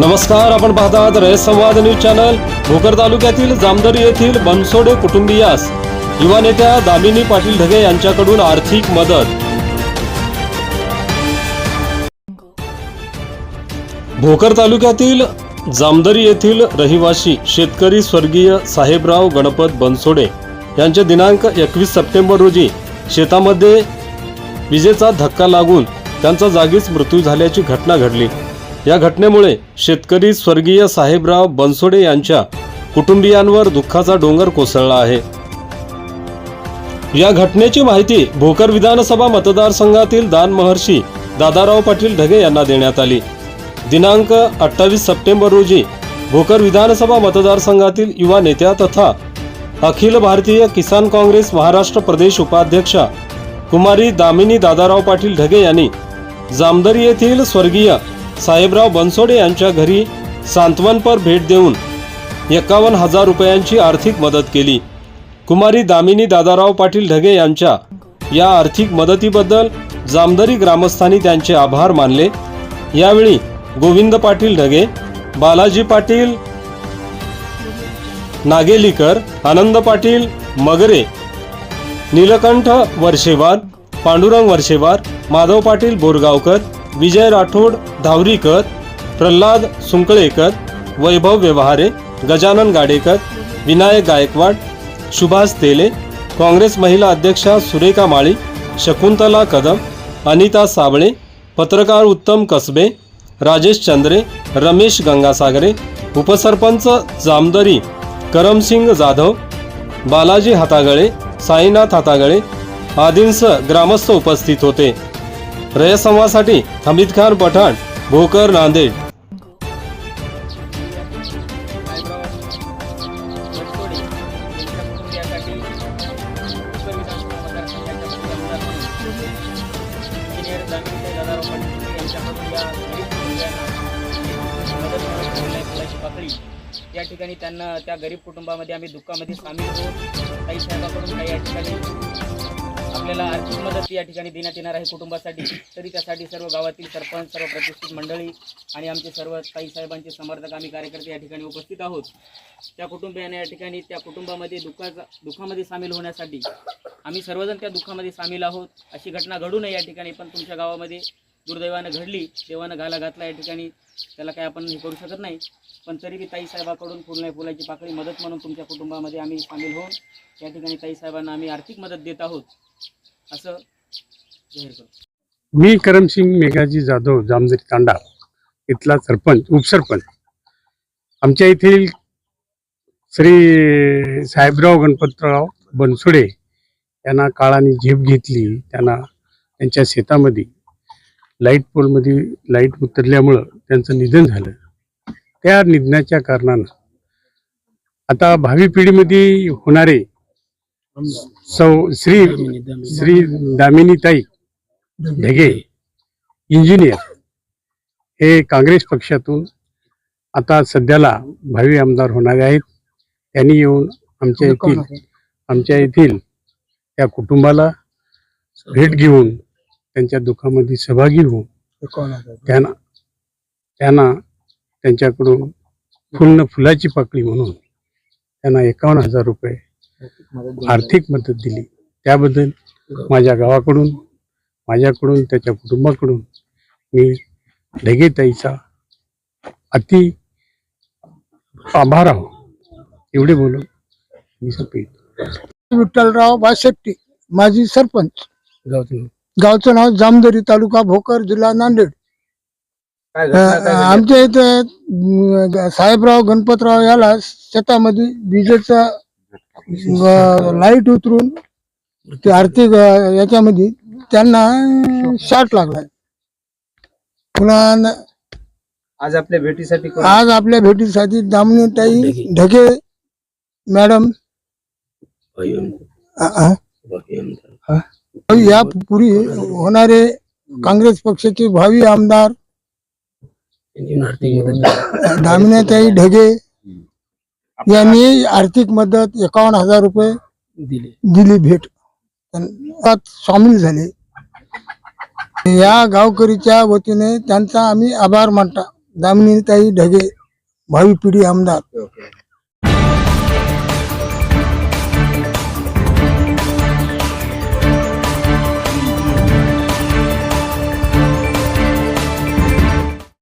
नमस्कार आपण पाहतात रयत संवाद न्यूज चॅनल. भोकर तालुक्यातील जामदरी येथील बनसोडे कुटुंबियास युवा नेत्या दामिनी पाटील ढगे यांच्याकडून आर्थिक मदत. भोकर तालुक्यातील जामदरी येथील रहिवासी शेतकरी स्वर्गीय साहेबराव गणपत बनसोडे यांचे दिनांक एकवीस सप्टेंबर रोजी शेतामध्ये विजेचा धक्का लागून त्यांचा जागीच मृत्यू झाल्याची घटना घडली. या घटनेमुळे शेतकरी स्वर्गीय साहेबराव बनसोडे यांच्या कुटुंबियांवर दुःखाचा डोंगर कोसळला आहे. या घटनेची माहिती भोकर विधानसभा मतदारसंघातील दान महर्षी दादाराव पाटील ढगे यांना देण्यात आली. दिनांक अठ्ठावीस सप्टेंबर रोजी भोकर विधानसभा मतदारसंघातील युवा नेत्या तथा अखिल भारतीय किसान काँग्रेस महाराष्ट्र प्रदेश उपाध्यक्षा कुमारी दामिनी दादाराव पाटील ढगे यांनी जामदरी येथील स्वर्गीय साहेबराव बनसोडे यांच्या घरी सांत्वनपर भेट देऊन एकावन्न हजार रुपयांची आर्थिक मदत केली. कुमारी दामिनी दादाराव पाटील ढगे यांच्या या आर्थिक मदतीबद्दल जामदरी ग्रामस्थांनी त्यांचे आभार मानले. यावेळी गोविंद पाटील ढगे बालाजी पाटील नागेलीकर आनंद पाटील मगरे नीलकंठ वर्षेवार पांडुरंग वर्षेवार माधव पाटील बोरगावकर विजय राठोड धावरीकर प्रल्हाद सुंकळेकर वैभव व्यवहारे गजानन गाडेकर विनायक गायकवाड सुभाष तेले काँग्रेस महिला अध्यक्षा सुरेखा माळी शकुंतला कदम अनिता साबळे पत्रकार उत्तम कसबे राजेश चंद्रे रमेश गंगासागरे उपसरपंच जामदरी करमसिंग जाधव बालाजी हातागळे साईनाथ हातागळे आदींसह ग्रामस्थ उपस्थित होते. रयसंवासाठी हमीद खान पठाण भोकर नांदेड या या ठिकाणी त्यांना त्या गरीब कुटुंबामध्ये आम्ही दुःखामध्ये सामील होतो काही साहेबाकडून काही या ठिकाणी आपल्याला आर्थिक मदत या ठिकाणी देण्यात येणार आहे कुटुंबासाठी. तरी त्यासाठी सर्व गावातील सरपंच सर्व प्रतिष्ठित मंडळी आणि आमचे सर्व ताई साहेबांचे समर्थक आम्ही कार्यकर्ते या ठिकाणी उपस्थित आहोत. त्या कुटुंबियाने या ठिकाणी त्या कुटुंबामध्ये दुःखाचा दुःखामध्ये सामील होण्यासाठी आम्ही सर्वजण त्या दुःखामध्ये सामील आहोत. अशी घटना घडू नये या ठिकाणी पण तुमच्या गावामध्ये दुर्दैवानं घडली देवानं घाला घातला या ठिकाणी त्याला काय आपण हे करू शकत नाही. पण तरी बी ताई साहेबाकडून फुल नाही फुलाची पाकळी मदत म्हणून तुमच्या कुटुंबामध्ये आम्ही सामील होऊन या ठिकाणी ताई साहेबांना आम्ही आर्थिक मदत देत आहोत. असं जाहीर मी करमसिंग मेघाजी जाधव जामदरी तांडा इथला सरपंच उपसरपंच. आमच्या येथील श्री साहेबराव गणपतराव बनसोडे यांना काळाने झेप घेतली त्यांना त्यांच्या शेतामध्ये लाइट पोलमध्ये लाइट उतरल्यामुळं त्यांचं निधन झालं. त्या निधनाच्या कारणानं आता भावी पिढीमध्ये होणारे सौ श्री श्री दामिनीताई ढगे इंजिनियर. हे काँग्रेस पक्षातून आता सध्याला भावी आमदार होणारे आहेत. त्यांनी येऊन आमच्या येथील आमच्या येथील त्या कुटुंबाला भेट घेऊन त्यांच्या दुःखामध्ये सहभागी होऊन त्यांना त्यांना त्यांच्याकडून फुलनं फुलाची पाकळी म्हणून त्यांना एकावन्न हजार रुपये आर्थिक मदत दिली. त्याबद्दल माझ्या गावाकडून माझ्याकडून त्याच्या कुटुंबाकडून मी ढगेताईचा अति आभार आहो. एवढे बोलून मी संपवितो विठ्ठलराव बाशेट्टी माजी सरपंच. गावातून गावचं नाव जामदरी तालुका भोकर जिल्हा नांदेड. आमच्या इथे साहेबराव गणपतराव याला शेतामध्ये विजेचा लाइट उतरून ते आर्थिक याच्यामध्ये त्यांना शॉर्ट लागलाय. पुन्हा आज आपल्या भेटीसाठी कोण- आज आपल्या भेटीसाठी दामिनीताई ढगे. मॅडम. या पुढे होणारे काँग्रेस पक्षाचे भावी आमदार दामिनीताई ढगे यांनी आर्थिक मदत एकावन्न हजार रुपये दिली. भेट. त्यात सामील झाले. या गावकरीच्या वतीने त्यांचा आम्ही आभार मानता. दामिनीताई ढगे भावी पिढी आमदार.